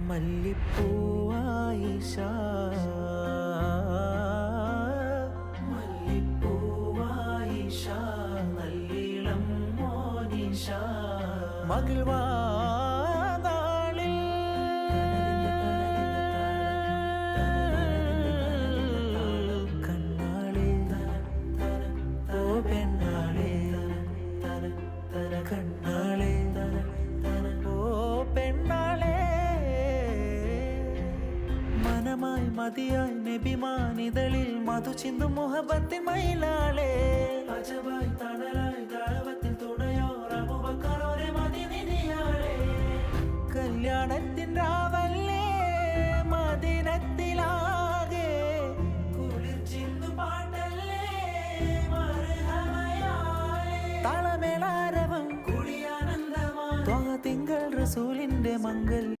മല്ലിപ്പൂവായിഷ. മല്ലിപ്പൂവായിഷ നല്ലിളം മോനിഷ. കണ്ണാളെ. തര തര കണ്ണാളെ. മധുരമായി മതിയായി നബിമാനിതളിൽ മധു ചിന്തും മുഹബത്തിൻ മയിലാളേ. അജബായി തണലായി ദാവത്തിൽ തുണയോറമുബക്കറോരെ മതിനിധിയാളേ. കല്യാണത്തിൻ രാവല്ലേ മദിനത്തിലാകെ. കുളിർ ചിന്തു പാട്ടല്ലേ തളമേളാരവം കുളിയാനന്ദമാ തിങ്കൾ റസൂലിന്റെ മംഗൾ